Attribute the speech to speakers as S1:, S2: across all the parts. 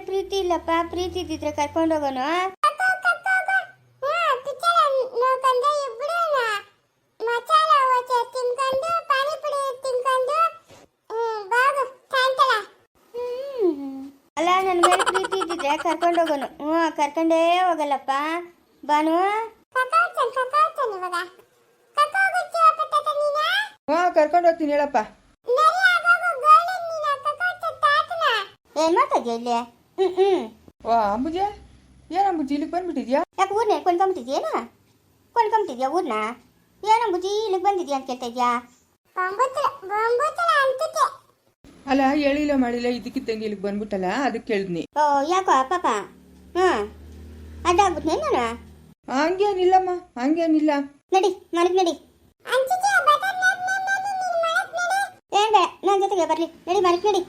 S1: ಇಲ್ಲಪ್ಪ ಪ್ರೀತಿ ಇದ್ದಿದ್ರೆ ಕರ್ಕೊಂಡೋಗೋನು ಅಲ್ಲ. ನನ್ನ ಮೇಲೆ ಪ್ರೀತಿ ಇದ್ದಿದ್ರೆ ಕರ್ಕೊಂಡೋಗೋನು ಹ್ಞೂ ಕರ್ಕೊಂಡೇ ಹೋಗಲ್ಲಪ್ಪ. ಬಾನು?
S2: ಹಾ ಕರ್ಕೊಂಡು ಹೋಗ್ತೀನಿ ಹೇಳಪ್ಪ.
S1: ಏನ್ ಮಾಡ್ತಿದ್ಯಾ ಇಲ್ಲಿ? ಹ್ಮ್ ಹ್ಞೂ
S2: ಓ ಅಂಬುಜ ಏನು ಅಂಬುಜಿ ಇಲ್ಲಿಗೆ ಬಂದ್ಬಿಟ್ಟಿದ್ಯಾ
S1: ಯಾಕೆ ಊರ್ನ ಕೊಂಡ್ಕೊಂಬಿಟ್ಟಿದ್ಯೇನ ಕೊಂಡ್ಕೊಂಬಿಟ್ಟಿದ್ಯಾ ಊರ್ನ ಏನಂಬುಜಿ ಇಲ್ಲಿಗೆ ಬಂದಿದ್ಯಾ ಅಂತ ಕೇಳ್ತಾ ಇದ್ಯಾ
S2: ಅಲ್ಲ ಹೇಳಿಲ್ಲ ಮಾಡಿಲ್ಲ ಇದಕ್ಕಿದ್ದಂಗೆ ಇಲ್ಲಿಗೆ ಬಂದ್ಬಿಟ್ಟಲ್ಲ ಅದಕ್ಕೆ ಕೇಳಿದ್ನಿ
S1: ಓ ಯಾಕೋ ಪಾಪ ಹ್ಮ್ ಅದಾಗ್ಬಿಟ್ನೆ ನಾನು
S2: ಹಂಗೇನಿಲ್ಲಮ್ಮ ಹಂಗೇನಿಲ್ಲ
S1: ನಡಿ ಮನೆಗೆ ನಡಿ ಏನ್ ಬೇಡ ನನ್ನ ಜೊತೆಗೆ ಬರ್ಲಿ ನಡಿ ಮನೆಗೆ ನಡಿ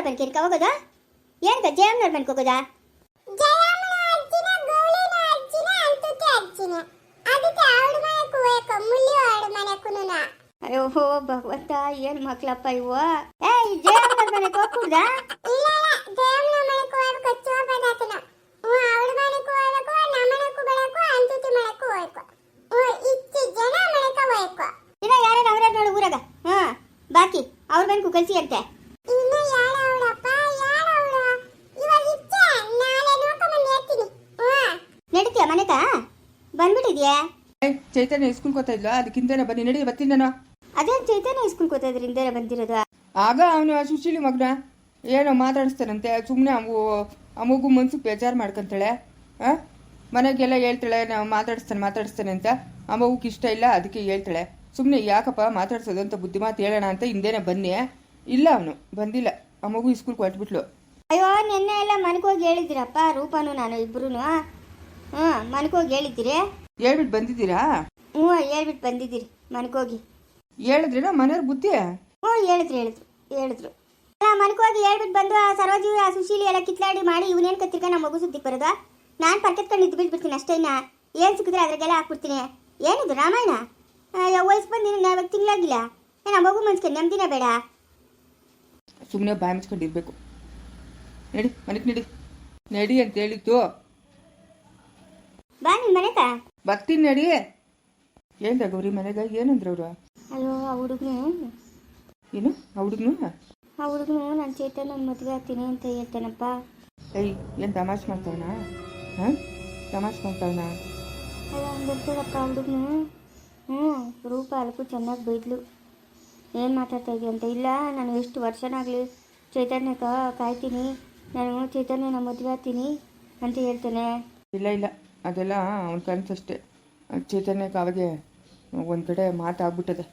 S1: ಜಯಮ್ಮನವ್ರ ಮನೆಗೆ ಹೋಗೋದು? ಏನಕ್ಕ ಜಯಮ್ಮನವ್ರ ಮನೆಗೆ ಹೋಗೋದಾ ಅಯ್ಯೋ ಭಗವಂತ ಏನ್ ಮಕ್ಳಪ್ಪ ಇವ ಏ ಜಯಮ್ಮನವ್ರ ಮನೆಗೆ ಹೋಗ್ಕೂಡ್ದಾ ಇನ್ನ ಯಾರ್ಯಾರು ಅವ್ರ್ಯಾರು ನೋಡು ಊರಾಗ ಹಾ ಬಾಕಿ ಅವ್ರ ಮನೆಗೂ ಕಳ್ಸಿ ಅಂತೆ ನಡೀತೀಯ ಮನೆಗ
S2: ಏಯ್ ಚೈತನ್ಯ ಸ್ಕೂಲ್ ಹೋಗ್ತಾ ಇದ್ಲು? ಅದಕ್ಕಿಂತನೇ ಬನ್ನಿ ನಡಿ ಬರ್ತೀನಿ ನಾನು.
S1: ಅದೇ ಚೈತನ್ಯ ಸ್ಕೂಲ್ ಕೂತದ್ರಿಂದ ಬಂದಿರೋದು?
S2: ಆಗ ಅವನು ಸುಶೀಲಿ ಮಗನ ಏನೋ ಮಾತಾಡಿಸ್ತಾನಂತೆ ಸುಮ್ಮನೆ ಅವು ಆ ಮಗು ಮನ್ಸು ಬೇಜಾರು ಮಾಡ್ಕೊಂತಾಳೆ. ಆ? ಮನೆಗೆಲ್ಲ ಹೇಳ್ತಾಳೆ ನಾವು ಮಾತಾಡಿಸ್ತಾನೆ ಮಾತಾಡಿಸ್ತಾನೆ ಅಂತ. ಆ ಮಗುಗೆ ಇಷ್ಟ ಇಲ್ಲ ಅದಕ್ಕೆ ಹೇಳ್ತಾಳೆ. ಸುಮ್ಮನೆ ಯಾಕಪ್ಪ ಮಾತಾಡ್ಸೋದು ಅಂತ ಬುದ್ಧಿಮಾತು ಹೇಳೋಣ ಅಂತ ಹಿಂದೆನೇ ಬನ್ನಿ ಇಲ್ಲ ಅವನು ಬಂದಿಲ್ಲ. ಆ ಮಗು ಸ್ಕೂಲ್ಗೆ ಹೊಟ್ಬಿಟ್ಲು
S1: ಅಯ್ಯೋ ನಿನ್ನೆ ಎಲ್ಲ ಮನೆಗೋಗಿ ಹೇಳಿದ್ದೀರಪ್ಪ ರೂಪಾನು ನಾನು ಇಬ್ರು ಹ್ಞೂ ಮನೆಗೋಗಿ ಹೇಳಿದ್ದೀರಿ?
S2: ಹೇಳ್ಬಿಟ್ಟು ಬಂದಿದ್ದೀರಾ?
S1: ಹ್ಞೂ ಹೇಳ್ಬಿಟ್ಟು ಬಂದಿದ್ದೀರಿ ಮನೆಗೋಗಿ
S2: ಹೇಳಿದ್ರೇನೋ ಮನೆಯವ್ರ ಬುದ್ಧಿ?
S1: ಹ್ಞೂ ಹೇಳಿದ್ರು ಹೇಳಿದ್ರು ಹೇಳಿದ್ರು. ಅಲ್ಲ ಮನೆಗೋಗಿ ಹೇಳ್ಬಿಟ್ಟು ಬಂದು ಆ ಸರೋಜಿ ಆ ಸುಶೀಲಿ ಎಲ್ಲ ಕಿತ್ಲಾಡಿ ಮಾಡಿ ಇವನೇನು ಕತ್ತಿರ್ಕ ನಮ್ಮ ಮಗು ಸುದ್ದಿ ಬರೋದು? ನಾನು ಪರ್ಕೆತ್ಕೊಂಡು ಇದ್ದು ಬಿಟ್ಬಿಡ್ತೀನಿ ಅಷ್ಟೇ ಇನ್ನ. ಏನು ಸಿಕ್ಕಿದ್ರೆ ಅದ್ರಾಗೆಲ್ಲ ಹಾಕ್ಬಿಡ್ತೀನಿ. ಏನಿದು ರಾಮಾಯಣ? ಅಯ್ಯೋ ವಯಸ್ಸು ಬಂದು ನಾಲ್ಕು ತಿಂಗಳಾಗಿಲ್ಲ? ಏನು ಆ ಮಗು ಮನ್ಸ್ಕೊಂಡು ನೆಮ್ಮದಿನ ಬೇಡ.
S2: ಸುಮ್ಮನೆ ಬಾಯಿ ಮುಚ್ಕೊಂಡಿರ್ಬೇಕು ನಡಿ ಮನೆಗೆ ನಡಿ. ನಡಿ ಅಂತ ಹೇಳಿತ್ತು
S1: ಬಾ ನಿನ್ನ ಮನೆಗ
S2: ಬರ್ತೀನಿ ನಡಿ. ಏನ್ರ ಗೌರಿ ಮನೆಗ ಏನಂದ್ರು ಅವರು?
S1: ಅಯ್ಯೋ ಆ ಹುಡುಗನು?
S2: ಏನು? ಆ ಹುಡುಗನು?
S1: ಆ ಹುಡುಗನು ನಾನು ಚೇತನ ಮದುವೆ ಆಗ್ತೀನಿ ಅಂತ ಹೇಳ್ತಾನಪ್ಪ.
S2: ಏಯ್ ಏನು ತಮಾಷೆ ಮಾಡ್ತಾವನ? ಹಾಂ? ತಮಾಷೆ ಮಾಡ್ತಾವನ?
S1: ಅಯ್ಯೋ ಹಂಗಂತೇಳಪ್ಪ ಹುಡುಗನು. ಹ್ಞೂ ರೂಪ ಅಲ್ಕು ಚೆನ್ನಾಗಿ ಬೈದ್ಲು. ಏನು ಮಾತಾಡ್ತಾ ಇದೆಯಾ ಅಂತ? ಇಲ್ಲ ನಾನು ಎಷ್ಟು ವರ್ಷನಾಗಲಿ ಚೈತನ್ಯಕ ಕಾಯ್ತೀನಿ. ನಾನು ಚೈತನ್ಯನ ಮದುವೆ ಆಗ್ತೀನಿ ಅಂತ ಹೇಳ್ತೇನೆ.
S2: ಇಲ್ಲ ಇಲ್ಲ. ಅದೆಲ್ಲ ಅವನ ಕನಸಷ್ಟೇ ಚೈತನ್ಯಕ್ಕೆ ಅವಾಗೆ ಒಂದು ಕಡೆ ಮಾತಾಗ್ಬಿಟ್ಟದೆ.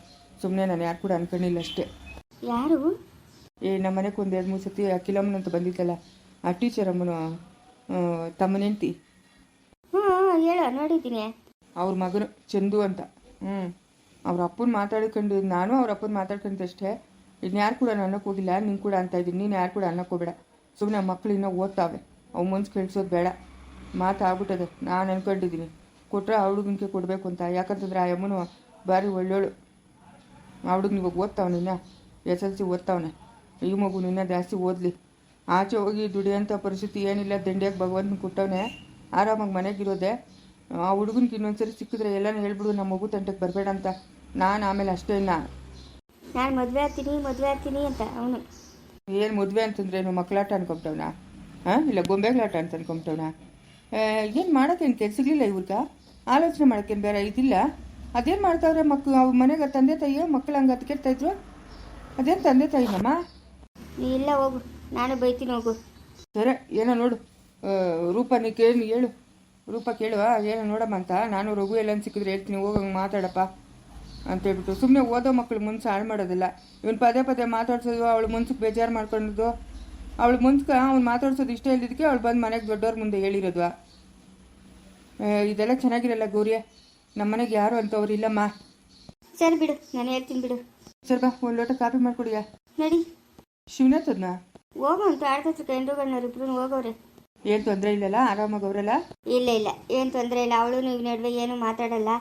S2: ಸುಮ್ಮನೆ ನಾನು ಯಾರು ಕೂಡ ಅನ್ಕೊಂಡಿಲ್ಲ ಅಷ್ಟೇ.
S1: ಯಾರು?
S2: ಏ ನಮ್ಮ ಮನೆಗೆ ಒಂದು ಎರಡು ಮೂರು ಸತಿ ಅಖಿಲಮ್ಮನ ಅಂತ ಬಂದಿದ್ದಲ್ಲ ಆ ಟೀಚರ್ ಅಮ್ಮನು ತಮ್ಮನ ಹೆಂಡ್ತಿ.
S1: ಹೇಳೋ ನೋಡಿದ್ದೀನಿ.
S2: ಅವ್ರ ಮಗನು ಚಂದು ಅಂತ. ಹ್ಞೂ ಅವ್ರ ಅಪ್ಪನ ಮಾತಾಡ್ಕೊಂಡು ನಾನು ಅವ್ರ ಅಪ್ಪನ ಮಾತಾಡ್ಕೊಂಡಷ್ಟೇ ಇನ್ಯಾರು ಕೂಡ ನಾನು ಅನ್ನಕ್ಕೆ ಹೋಗಿಲ್ಲ ನೀನು ಕೂಡ ಅಂತ ಇದ್ದೀನಿ ನೀನು ಯಾರು ಕೂಡ ಅನ್ನಕ್ಕೆ ಹೋಗ್ಬೇಡ. ಸುಮ್ಮನೆ ಮಕ್ಕಳು ಇನ್ನೂ ಓದ್ತಾವೆ. ಅವು ಮನ್ಸು ಕೇಳಿಸೋದು ಬೇಡ. ಮಾತಾಗ್ಬಿಟ್ಟದೆ. ನಾನು ಅನ್ಕೊಂಡಿದ್ದೀನಿ ಕೊಟ್ಟರೆ ಆ ಹುಡುಗನಿಗೆ ಕೊಡಬೇಕು ಅಂತ. ಯಾಕಂತಂದ್ರೆ ಆ ಯಮ್ಮನು ಭಾರಿ ಒಳ್ಳೋಳು ಆ ಹುಡುಗನ ಇವಾಗ ಓದ್ತಾವನೆ ಇನ್ನ ಎಸ್ ಎಲ್ ಸಿ ಓದ್ತಾವನೆ. ಈ ಮಗು ನಿನ್ನ ಜಾಸ್ತಿ ಓದಲಿ. ಆಚೆ ಹೋಗಿ ದುಡಿಯೋಂಥ ಪರಿಸ್ಥಿತಿ ಏನಿಲ್ಲ ದಂಡಿಯಾಗಿ ಭಗವಂತನ ಕೊಟ್ಟವನೆ. ಆರಾಮಾಗಿ ಮನೆಗಿರೋದೆ ಆ ಹುಡುಗನಿಗೆ ಇನ್ನೊಂದ್ಸರಿ ಸಿಕ್ಕಿದ್ರೆ ಎಲ್ಲನೂ ಹೇಳ್ಬಿಡು ನಮ್ಮ ಮಗು ತಂಟಕ್ಕೆ ಬರಬೇಡ ಅಂತ. ನಾನು ಆಮೇಲೆ ಅಷ್ಟೇ ಇನ್ನ.
S1: ನಾನು ಮದುವೆ ಆಗ್ತೀನಿ ಮದುವೆ ಆಗ್ತೀನಿ ಅಂತ. ಅವನು.
S2: ಏನು ಮದುವೆ ಅಂತಂದ್ರೆ ಏನು ಮಕ್ಕಳಾಟ ಅನ್ಕೊಂಬಿಟ್ಟವನ ಹಾಂ? ಇಲ್ಲ ಗೊಂಬೆಗಳಾಟ ಅಂತ ಅನ್ಕೊಂಬಿಟ್ಟವನ ಏನು ಮಾಡೋಕ್ಕೇನು ಕೆಲಸಗಳಿಲ್ಲ ಇವ್ರಿಗ? ಆಲೋಚನೆ ಮಾಡೋಕ್ಕೇನು ಬೇರೆ ಇದಿಲ್ಲ. ಅದೇನು ಮಾಡ್ತಾವ್ರೆ ಮಕ್ಕಳು ಅವ್ರ ಮನೆಗೆ ತಂದೆ ತಾಯಿಯೋ ಮಕ್ಕಳು ಹಂಗೆ ಹತ್ಕೆಡ್ತಾ ಇದ್ರು? ಅದೇನು ತಂದೆ ತಾಯಿನಮ್ಮ
S1: ನೀ ಇಲ್ಲ ಹೋಗು. ನಾನು ಬೈತೀನಿ ಹೋಗು.
S2: ಸರಿ ಏನೋ ನೋಡು. ರೂಪ ನೀ ಕೇಳಿ ಹೇಳು. ರೂಪ ಕೇಳುವ ಏನೋ ನೋಡಮ್ಮ ಅಂತ. ನಾನು ರಘು ಎಲ್ಲ ಸಿಕ್ಕಿದ್ರೆ ಹೇಳ್ತೀನಿ ಹೋಗಂಗೆ ಮಾತಾಡಪ್ಪ ಅಂತ ಹೇಳ್ಬಿಟ್ಟು. ಸುಮ್ಮನೆ ಓದೋ ಮಕ್ಕಳು ಮುನ್ಸು ಹಾಳು ಮಾಡೋದಿಲ್ಲ. ಇವನು ಪದೇ ಪದೇ ಮಾತಾಡ್ಸೋದು ಅವಳು ಮುನ್ಸಕ್ಕೆ ಬೇಜಾರು ಮಾಡ್ಕೊಂಡಿದ್ದು. ಅವಳು ಮುಂಚೆ ಅವ್ನು ಮಾತಾಡ್ಸೋದು ಇಷ್ಟ ಇಲ್ದಿದ್ದಕ್ಕೆ ಅವಳು ಬಂದು ಮನೆಗೆ ದೊಡ್ಡವ್ರ ಮುಂದೆ ಹೇಳಿರೋದು ಇದೆಲ್ಲ ಚೆನ್ನಾಗಿರಲ್ಲ ಗೌರಿಯ. ನಮ್ಮ ಮನೆಗೆ ಯಾರು ಅಂತವ್ರು ಇಲ್ಲಮ್ಮ.
S1: ಸರಿ ಬಿಡು ನಾನು ಹೇಳ್ತೀನಿ ಬಿಡು.
S2: ಸರ್ ಬಾ ಒಂದು ಲೋಟ ಕಾಫಿ ಮಾಡ್ಕೊಡಿಯ
S1: ನಡಿ.
S2: ಶಿವನಾಥ್ ಅದನ್ನ
S1: ಹೋಗೋ ಅಂತ ಆಡ್ತತ್ರ ಇಬ್ರು ಹೋಗವ್ರೆ.
S2: ಏನು ತೊಂದರೆ ಇಲ್ಲಲ್ಲ ಆರಾಮಾಗಿ ಅವರಲ್ಲ?
S1: ಇಲ್ಲ ಇಲ್ಲ ಏನು ತೊಂದರೆ ಇಲ್ಲ ಅವಳು ನೀವು ನಡುವೆ ಏನು ಮಾತಾಡಲ್ಲ.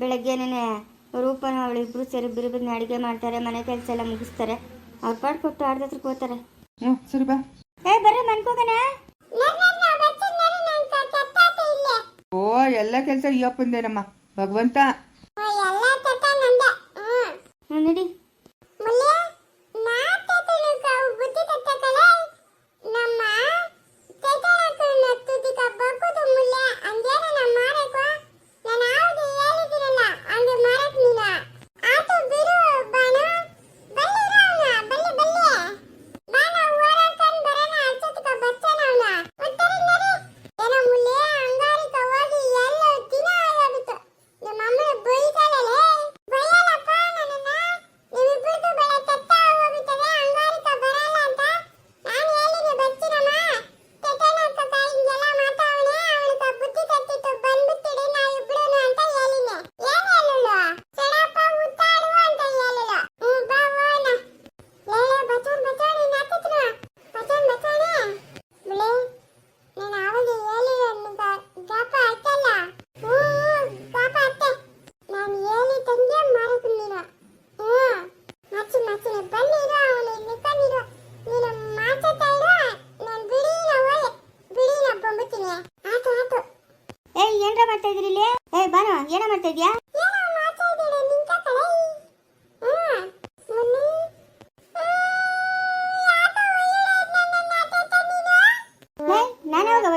S1: ಬೆಳಗ್ಗೆನೇ ರೂಪನ ಅವಳಿಬ್ರು ಸೇರಿ ಬಿರು ಅಡಿಗೆ ಮಾಡ್ತಾರೆ ಮನೆ ಕೆಲಸ ಎಲ್ಲ ಮುಗಿಸ್ತಾರೆ. ಅವ್ರ ಪಾಡ್ ಕೊಟ್ಟು ಆಡ್ದತ್ರಕ್ಕೆ ಹೋಗ್ತಾರೆ.
S2: ಹ್ಞೂ ಸರಿ ಬಾ
S1: ಏ ಬರ್ರಿ ಮನ್ಕೋಗಣ
S2: ಓ ಎಲ್ಲ ಕೆಲಸ ಈ ಅಪ್ಪಂದೇನಮ್ಮ ಭಗವಂತ
S1: ಹ್ಞೂ ನಡಿ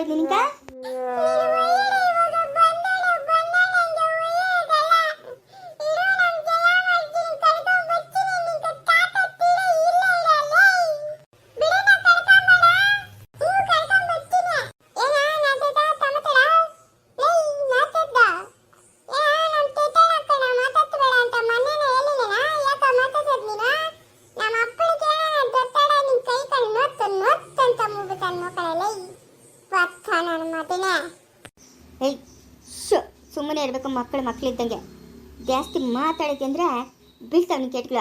S1: ನಾನು ಯಾವಾಗ ನಿನ್ಕ ಏಯ್ ಶೋ ಸುಮ್ಮನೆ ಇರಬೇಕು ಮಕ್ಕಳು ಮಕ್ಕಳಿದ್ದಂಗೆ ಜಾಸ್ತಿ ಮಾತಾಡಕ್ಕೆ ಅಂದ್ರೆ ಬೀಳ್ತಾವ ನೀನು ಕೆಟ್ಗಳ.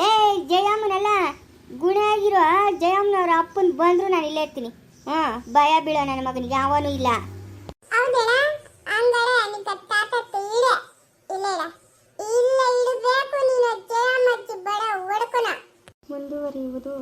S1: ಲೇ ಜಯಮ್ಮನಲ್ಲ ಗುಣ ಆಗಿರೋ ಜಯಮ್ಮನವ್ರ ಅಪ್ಪನ ಬಂದ್ರು ನಾನು ಇಲ್ಲೇ ಇರ್ತೀನಿ. ಹಾ ಭಯ ಬೀಳೋ ನನ್ನ ಮಗನಿಗೆ ಯಾವನೂ ಇಲ್ಲ. ಮುಂದುವರಿಯುವುದು